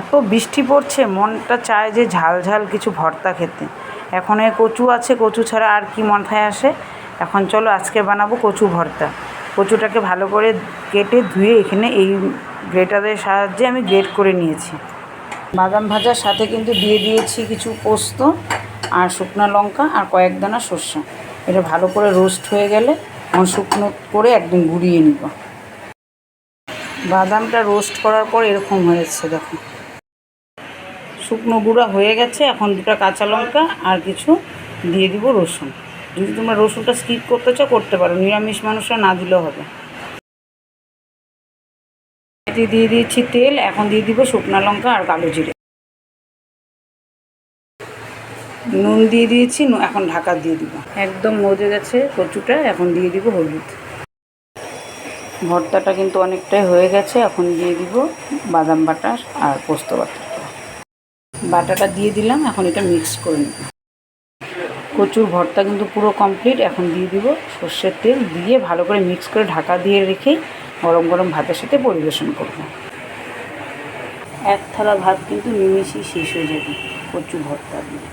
এত বৃষ্টি পড়ছে, মনটা চায় যে ঝাল ঝাল কিছু ভর্তা খেতে। এখন এ কচু আছে, কচু ছাড়া আর কি মাথায় আসে? এখন চলো আজকে বানাবো কচু ভর্তা। কচুটাকে ভালো করে কেটে ধুয়ে এখানে এই গ্রেটারের সাহায্যে আমি গ্রেট করে নিয়েছি। বাদাম ভাজার সাথে কিন্তু দিয়ে দিয়েছি কিছু পোস্ত আর শুকনো লঙ্কা আর কয়েক দানা সর্ষে। এটা ভালো করে রোস্ট হয়ে গেলে এখন শুকনো করে একদম গুঁড়িয়ে নিব। বাদামটা রোস্ট করার পর এরকম হয়েছে, দেখো। শুকনো গুঁড়া হয়ে গেছে, এখন দুটো কাঁচা লঙ্কা আর কিছু দিয়ে দিব রসুন। যদি তোমরা রসুনটা স্কিপ করতে চাও, করতে পারো, নিরামিষ মানুষরা না দিলেও হবে। দিয়ে দিয়েছি তেল, এখন দিয়ে দিব শুকনো লঙ্কা আর কালো জিরে। নুন দিয়ে দিয়েছি এখন ঢাকা দিয়ে দিব। একদম মজে গেছে কচুটা, এখন দিয়ে দিব হলুদ। ভর্তাটা কিন্তু অনেকটাই হয়ে গেছে, এখন দিয়ে দিব বাদাম বাটার আর পোস্ত বাটা বাটাটা দিয়ে দিলাম, এখন এটা মিক্স করে নিব। কচুর ভর্তা কিন্তু পুরো কমপ্লিট এখন দিয়ে দিব সর্ষের তেল, দিয়ে ভালো করে মিক্স করে ঢাকা দিয়ে রেখে গরম গরম ভাতের সাথে পরিবেশন করব। এক থালা ভাত কিন্তু নিমিশেই শেষ হয়ে যাবে কচু ভর্তা দিয়ে।